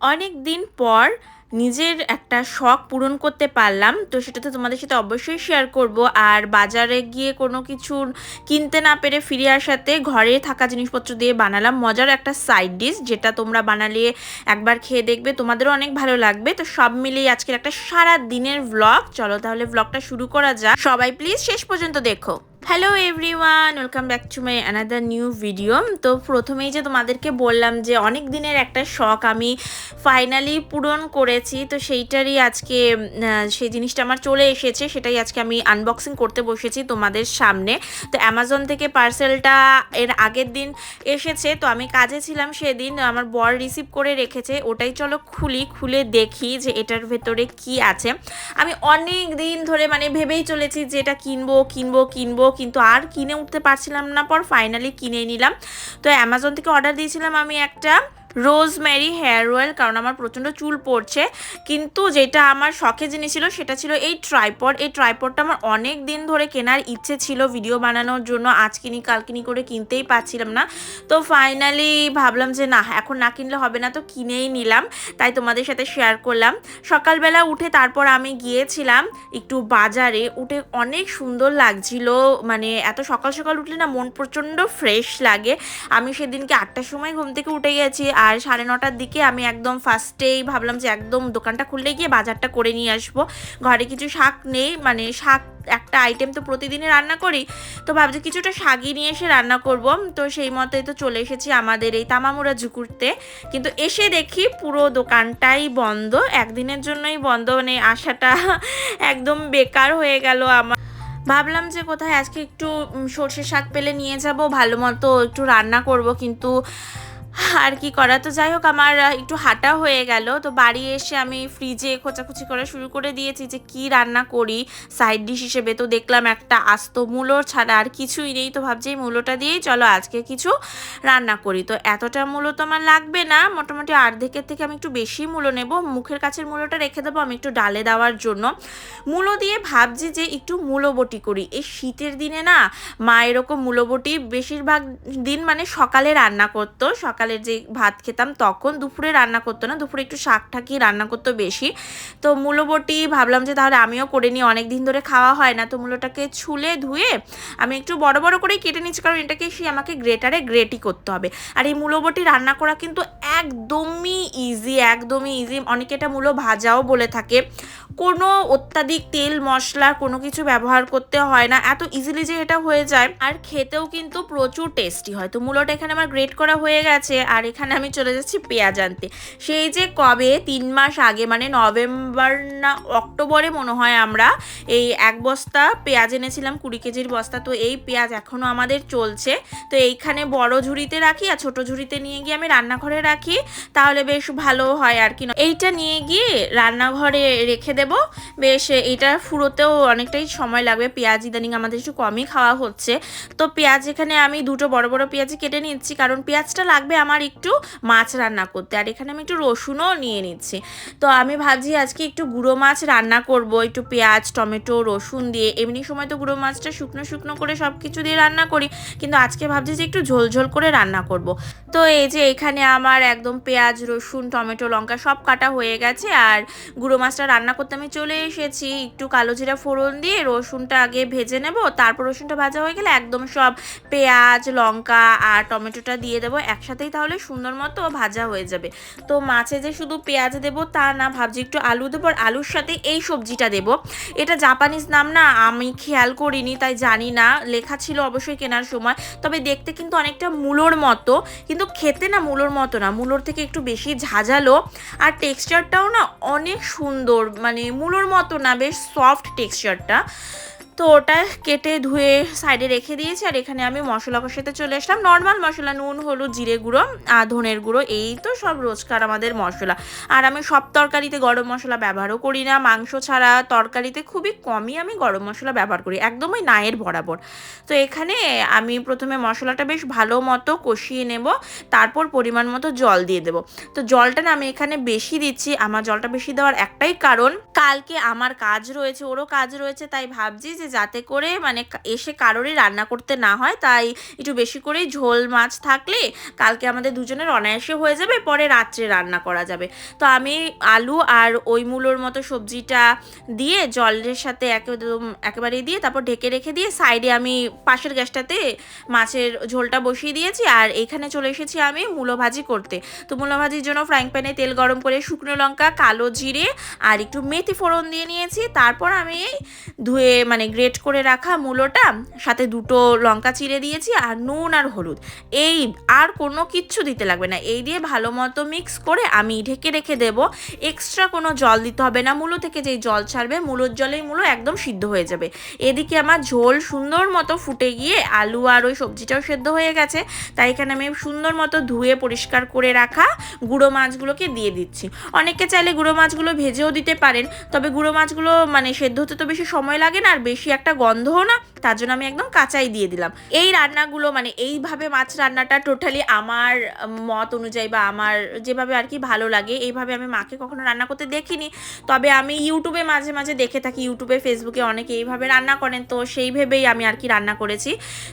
অনেক দিন পর নিজের একটা শখ পূরণ করতে পারলাম। তো সেটা তো তোমাদের সাথে অবশ্যই শেয়ার করব। আর বাজারে গিয়ে কোনো কিছু কিনতে না পেরে ফিরে আসাতে ঘরে থাকা জিনিসপত্র দিয়ে বানালাম। মজার একটা সাইড ডিশ যেটা তোমরা বানালে একবার খেয়ে দেখবে, তোমাদেরও অনেক ভালো লাগবে। তো সব মিলিয়ে আজকের একটা সারা দিনের ভ্লগ চলো তাহলে ভ্লগটা শুরু করা যাক। সবাই প্লিজ শেষ পর্যন্ত দেখো। Hello everyone welcome back to my another new video তো প্রথমেই যে তোমাদেরকে বললাম যে অনেক দিনের একটা শখ আমি ফাইনালি পূরণ করেছি। তো সেইটারই আজকে সেই জিনিসটা আমার চলে এসেছে। সেটাই আজকে আমি আনবক্সিং করতে বসেছি তোমাদের সামনে। তো অ্যামাজন থেকে পার্সেলটা এর আগের দিন এসেছে। তো আমি কাজে ছিলাম সেদিন। আমার বর রিসিভ করে রেখেছে। ওটাই চলো খুলি, খুলে দেখি যে এটার ভেতরে কি আছে। আমি অনেক দিন ধরে মানে ভেবেই চলেছি যে এটা কিনবো কিনবো কিনবো কিন্তু আর কিনে উঠতে পারছিলাম না, পর ফাইনালি কিনে নিলাম। তো অ্যামাজন থেকে অর্ডার দিয়েছিলাম আমি একটা। রোজমেরি হেয়ার অয়েল, কারণ আমার প্রচণ্ড চুল পড়ছে। কিন্তু যেটা আমার শখে জিনিস ছিল, সেটা ছিল এই ট্রাইপড। এই ট্রাইপডটা আমার অনেক দিন ধরে কেনার ইচ্ছে ছিল ভিডিও বানানোর জন্য। আজ কিনি, কাল কিনি করে কিনতেই পাচ্ছিলাম না। তো ফাইনালি ভাবলাম যে, না, এখন না কিনলে হবে না। তো কিনেই নিলাম। তাই তোমাদের সাথে শেয়ার করলাম। সকালবেলা উঠে তারপর আমি গিয়েছিলাম একটু বাজারে। উঠে অনেক সুন্দর লাগছিল। মানে এত সকাল সকাল উঠলে না মন প্রচণ্ড ফ্রেশ লাগে। আমি সেদিনকে আটটার সময় ঘুম থেকে উঠে গেছি। আর সাড়ে নটার দিকে আমি একদম ফার্স্টেই ভাবলাম যে একদম দোকানটা খুললে গিয়ে বাজারটা করে নিয়ে আসব। ঘরে কিছু শাক নেই মানে শাক একটা আইটেম তো প্রতিদিনই রান্না করি, তো ভাবছি কিছুটা শাগি নিয়ে এসে রান্না করব। তো সেই মতোই তো চলে এসেছি আমাদের এই তামামুরা ঝুকুরতে। কিন্তু এসে দেখি পুরো দোকানটাই বন্ধ, একদিনের জন্যই বন্ধ মানে আসাটা একদম বেকার হয়ে গেল আমার। ভাবলাম যে কোথায় আজকে একটু সর্ষে শাক পেলে নিয়ে যাব, ভালো মতো একটু রান্না করব, কিন্তু আর কি করা? তো যাই হোক, আমার একটু হাঁটা হয়ে গেল। তো বাড়ি এসে আমি ফ্রিজে খোঁচাখুচি করা শুরু করে দিয়েছি যে কি রান্না করি। সাইড ডিশ হিসেবে তো দেখলাম একটা আস্ত মূলোর ছাড়া আর কিছুই নেই। তো ভাবছি মূলোটা দিয়েই চলো আজকে কিছু রান্না করি। তো এতটা মূলো তো আমার লাগবে না। মোটামুটি অর্ধেকের থেকে আমি একটু বেশি মূলো নেব। মুখের কাছের মূলোটা রেখে দেবো আমি একটু ডালে দেওয়ার জন্য। মূলো দিয়ে ভাবছি যে একটু মূলো বটি করি। এই শীতের দিনে না, মা এরকম মূলো বটি বেশিরভাগ দিন মানে সকালে রান্না করতো। সকালে সকালের যে ভাত খেতাম, তখন দুপুরে রান্না করতো না। দুপুরে একটু শাক ঠাকি রান্না করতো বেশি। তো মূলবটি ভাবলাম যে তাহলে আমিও করে নিই। অনেক দিন ধরে খাওয়া হয় না। তো মূলটাকে ছুলে ধুয়ে আমি একটু বড় বড় করেই কেটে নিচ্ছি, কারণ এটাকে সে আমাকে গ্রেটারে গ্রেটি করতে হবে। আর এই মূলবটি রান্না করা কিন্তু একদমই ইজি একদমই ইজি অনেকে এটা মূল ভাজাও বলে থাকে। কোনো অত্যাধিক তেল, মশলা, কোনো কিছু ব্যবহার করতে হয় না। এত ইজিলি যে এটা হয়ে যায়। আর খেতেও কিন্তু প্রচুর টেস্টি হয়। তো মূলোটা এখানে আমার গ্রেট করা হয়ে গেছে। আর এখানে আমি চলে যাচ্ছি পেঁয়াজ আনতে। সেই যে কবে? তিন মাস আগে মানে নভেম্বর না, অক্টোবরে মনে হয় আমরা এই এক বস্তা পেঁয়াজ এনেছিলাম, কুড়ি কেজির বস্তা। তো এই পেঁয়াজ এখনও আমাদের চলছে। তো এইখানে বড় ঝুড়িতে রাখি আর ছোট ঝুড়িতে নিয়ে গিয়ে আমি রান্নাঘরে রাখি। তাহলে বেশ ভালো হয় আর কি এইটা নিয়ে গিয়ে রান্নাঘরে রেখে দেব। বেশ এটা ফুরোতেও অনেকটাই সময় লাগবে। পেঁয়াজ ইদানিং আমাদের একটু কমই খাওয়া হচ্ছে। তো পেঁয়াজ এখানে আমি দুটো বড় বড় পেঁয়াজ কেটে নিচ্ছি, কারণ পেঁয়াজটা লাগবে আমার একটু মাছ রান্না করতে। আর এখানে আমি একটু রসুনও নিয়ে নিচ্ছি। তো আমি ভাবছি আজকে একটু গুঁড়ো মাছ রান্না করব, একটু পেঁয়াজ, টমেটো, রসুন দিয়ে। এমনি সময় তো গুঁড়ো মাছটা শুকনো শুকনো করে সব কিছু দিয়ে রান্না করি, কিন্তু আজকে ভাবছি যে একটু ঝোল ঝোল করে রান্না করব। তো এই যে এখানে আমার একদম পেঁয়াজ, রসুন, টমেটো, লঙ্কা সব কাটা হয়ে গেছে। আর গুঁড়ো মাছটা রান্না করতে আমি চলে এসেছি। একটু কালো জিরা ফোড়ন দিয়ে রসুনটা আগে ভেজে নেব। তারপর রসুনটা ভাজা হয়ে গেলে একদম সব পেঁয়াজ, লঙ্কা আর টমেটোটা দিয়ে দেবো। একসাথেই তাহলে সুন্দর মতো ভাজা হয়ে যাবে। তো মাছে যে শুধু পেঁয়াজ দেবো তা না, ভাবছি একটু আলু দেবো আর আলুর সাথে এই সবজিটা দেবো। এটা জাপানিজ নাম না, আমি খেয়াল করিনি তাই জানি না। লেখা ছিল অবশ্যই কেনার সময়। তবে দেখতে কিন্তু অনেকটা মূলোর মতো। কিন্তু খেতে না মূলোর মতো না। মূলোর থেকে একটু বেশি ঝাঁঝালো। আর টেক্সচারটাও না অনেক সুন্দর মানে মূলোর মতো না, বেশ সফট টেক্সচারটা তো ওটা কেটে ধুয়ে সাইডে রেখে দিয়েছি, আর এখানে আমি মশলা কষাতে চলে আসলাম। নর্মাল মশলা, নুন, হলুদ, জিরে গুঁড়ো আর ধনের গুঁড়ো, এই তো সব রোজকার আমাদের মশলা। আর আমি সব তরকারিতে গরম মশলা ব্যবহারও করি না, মাংস ছাড়া তরকারিতে খুবই কমই আমি গরম মশলা ব্যবহার করি একদমই নায়ের বরাবর। তো এখানে আমি প্রথমে মশলাটা বেশ ভালো মতো কষিয়ে নেব, তারপর পরিমাণ মতো জল দিয়ে দেব। তো জলটা না আমি এখানে বেশি দিচ্ছি, আমার জলটা বেশি দেওয়ার একটাই কারণ, কালকে আমার কাজ রয়েছে, ওরও কাজ রয়েছে, তাই ভাবছি যে যাতে করে মানে এসে কারোরই রান্না করতে না হয়। তাই একটু বেশি করেই ঝোল মাছ থাকলে কালকে আমাদের দুজনের অনায়াসে হয়ে যাবে, পরে রাত্রে রান্না করা যাবে। তো আমি আলু আর ওই মূলোর মতো সবজিটা দিয়ে জলের সাথে একদম একেবারেই দিয়ে তারপর ঢেকে রেখে দিয়ে সাইডে আমি পাশের গ্যাসটাতে মাছের ঝোলটা বসিয়ে দিয়েছি আর এখানে চলে এসেছি আমি মূলো ভাজি করতে। তো মূলো ভাজির জন্য ফ্রাইং প্যানে তেল গরম করে শুকনো লঙ্কা, কালো জিরে আর একটু মেথি ফোড়ন দিয়ে নিয়েছি। তারপর আমি ধুয়ে মানে গ্রেট করে রাখা মূলোটা, সাথে দুটো লঙ্কা চিড়ে দিয়েছি আর নুন আর হলুদ। এই আর কোনো কিচ্ছু দিতে লাগবে না। এই দিয়ে ভালো মতো মিক্স করে আমি ঢেকে রেখে দেব। এক্সট্রা কোনো জল দিতে হবে না। মূলো থেকে যেই জল ছাড়বে, মূলোর জলেই মূলো একদম সিদ্ধ হয়ে যাবে। এদিকে আমার ঝোল সুন্দর মতো ফুটে গিয়ে আলু আর ওই সবজিটাও সেদ্ধ হয়ে গেছে। তাই এখানে আমি সুন্দর মতো ধুয়ে পরিষ্কার করে রাখা গুঁড়ো মাছগুলোকে দিয়ে দিচ্ছি। অনেকে চাইলে গুঁড়ো মাছগুলো ভেজেও দিতে পারেন, তবে গুঁড়ো মাছগুলো মানে সেদ্ধ হতে তো বেশি সময় লাগে না, আর বেশি একটা গন্ধও না, তার জন্য আমি একদম কাঁচাই দিয়ে দিলাম। এই রান্নাগুলো মানে এইভাবে মাছ রান্নাটা টোটালি আমার মত অনুযায়ী বা আমার যেভাবে আর কি ভালো লাগে, এইভাবে আমি মাকে কখনো রান্না করতে দেখিনি। তবে আমি ইউটিউবে মাঝে মাঝে দেখে থাকি, ইউটিউবে, ফেসবুকে অনেকে এইভাবে রান্না করেন, তো সেই ভেবেই আমি আর কি রান্না করেছি।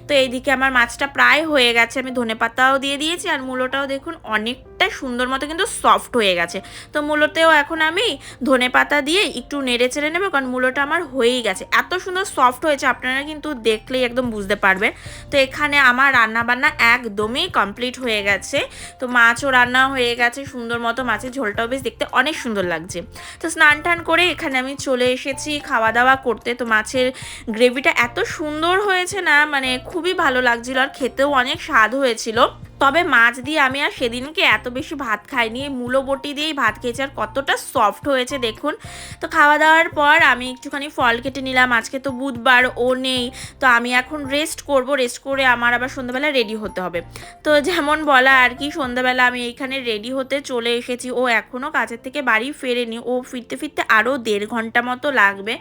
তো এইদিকে আমার মাছটা প্রায় হয়ে গেছে, আমি ধনে পাতাও দিয়ে দিয়েছি, আর মূলোটাও দেখুন অনেকটা সুন্দর মতো কিন্তু সফট হয়ে গেছে। তো মূলোতেও এখন আমি ধনে পাতা দিয়ে একটু নেড়ে চেড়ে নেব, কারণ মূলোটা আমার হয়েই গেছে। এত সুন্দর সফট হয়েছে, আপনারা কিন্তু দেখলেই একদম বুঝতে পারবেন। তো এখানে আমার রান্না বান্না একদমই কমপ্লিট হয়ে গেছে। তো মাছও রান্না হয়ে গেছে, সুন্দর মতো মাছের ঝোলটাও বেশ দেখতে অনেক সুন্দর লাগছে। তো স্নান টান করে এখানে আমি চলে এসেছি খাওয়া দাওয়া করতে। তো মাছের গ্রেভিটা এত সুন্দর হয়েছে না মানে খুবই ভালো লাগছিল আর খেতেও অনেক স্বাদ হয়েছিল। তবে মাছ দিয়ে আমি আর সেদিনকে এত বেশি ভাত খাইনি। মূলো বটি দিয়েই ভাত খেয়েছি আর কতটা সফট হয়েছে দেখুন। তো খাওয়া দাওয়ার পর আমি একটুখানি ফল কেটে নিলাম। আজকে তো বুধবার, ও নেই। তো আমি এখন রেস্ট করব। রেস্ট করে আমার আবার সন্ধ্যাবেলা রেডি হতে হবে। তো যেমন বলা আর কি, সন্ধ্যাবেলা আমি এইখানে রেডি হতে চলে এসেছি। ও এখনও কাজের থেকে বাড়ি ফেরেনি। ও ফিরতে ফিরতে আরও দেড় ঘণ্টা মতো লাগবে।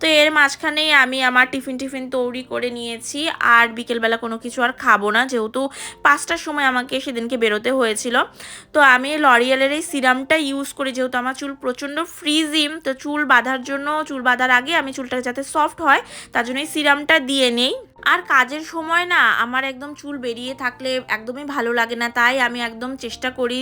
তো এর মাঝখানেই আমি আমার টিফিন টিফিন তৈরি করে নিয়েছি। আর বিকেলবেলা কোনো কিছু আর খাব না। যেহেতু পাঁচটার সময় আমাকে সেদিনকে বেরোতে হয়েছিল। তো আমি লরিয়ালের এই সিরামটা ইউজ করি, যেহেতু আমার চুল প্রচণ্ড ফ্রিজিম তো চুল বাঁধার জন্য, চুল বাঁধার আগে আমি চুলটা যাতে সফট হয়, তার জন্য এই সিরামটা দিয়ে নেই। আর কাজের সময় না আমার একদম চুল বেরিয়ে থাকলে একদমই ভালো লাগে না। তাই আমি একদম চেষ্টা করি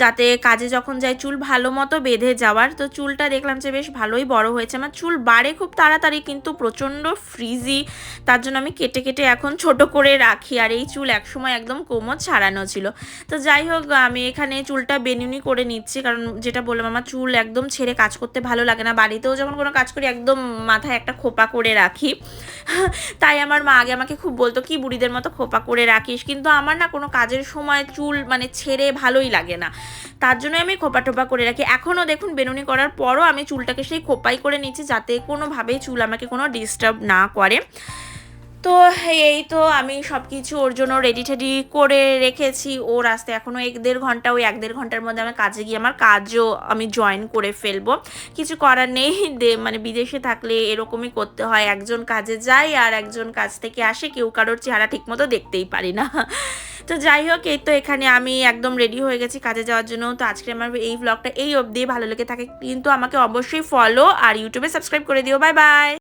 যাতে কাজে যখন যাই চুল ভালো মতো বেঁধে যাওয়ার। তো চুলটা দেখলাম যে বেশ ভালোই বড় হয়েছে। আমার চুল বাড়ে খুব তাড়াতাড়ি কিন্তু প্রচণ্ড ফ্রিজি তার জন্য আমি কেটে কেটে এখন ছোট করে রাখি। আর এই চুল একসময় একদম কোমর ছাড়ানো ছিল। তো যাই হোক, আমি এখানে চুলটা বেনুনি করে নিচ্ছি। কারণ যেটা বললাম, আমার চুল একদম ছেড়ে কাজ করতে ভালো লাগে না। বাড়িতেও যখন কোনো কাজ করি, একদম মাথায় একটা খোপা করে রাখি। তাই আমার মা আগে আমাকে খুব বলতো, কি বুড়িদের মতো খোপা করে রাখিস? কিন্তু আমার না কোনো কাজের সময় চুল মানে ছেড়ে ভালোই লাগে না। তার জন্য আমি খোপা টোপা করে রাখি। এখনও দেখুন, বেনুনি করার পরও আমি চুলটাকে সেই খোপাই করে নিচ্ছি যাতে কোনোভাবেই চুল আমাকে কোনো ডিস্টার্ব না করে। তো এই তো আমি সব কিছু ওর জন্য রেডি টেডি করে রেখেছি। ও রাস্তে এখনও এক দেড় ঘণ্টা, ওই এক দেড় ঘণ্টার মধ্যে আমার কাজে গিয়ে আমার কাজও আমি জয়েন করে ফেলব। কিছু করার নেই মানে বিদেশে থাকলে এরকমই করতে হয়। একজন কাজে যায় আর একজন কাজ থেকে আসে, কেউ কারোর চেহারা ঠিকমতো দেখতেই পারি না। তো যাই হোক, এই তো এখানে আমি একদম রেডি হয়ে গেছি কাজে যাওয়ার জন্য। তো আজকে আমার এই ব্লগটা এই অবধি। ভালো লেগে থাকে কিন্তু আমাকে অবশ্যই ফলো আর ইউটিউবে সাবস্ক্রাইব করে দিও। Bye bye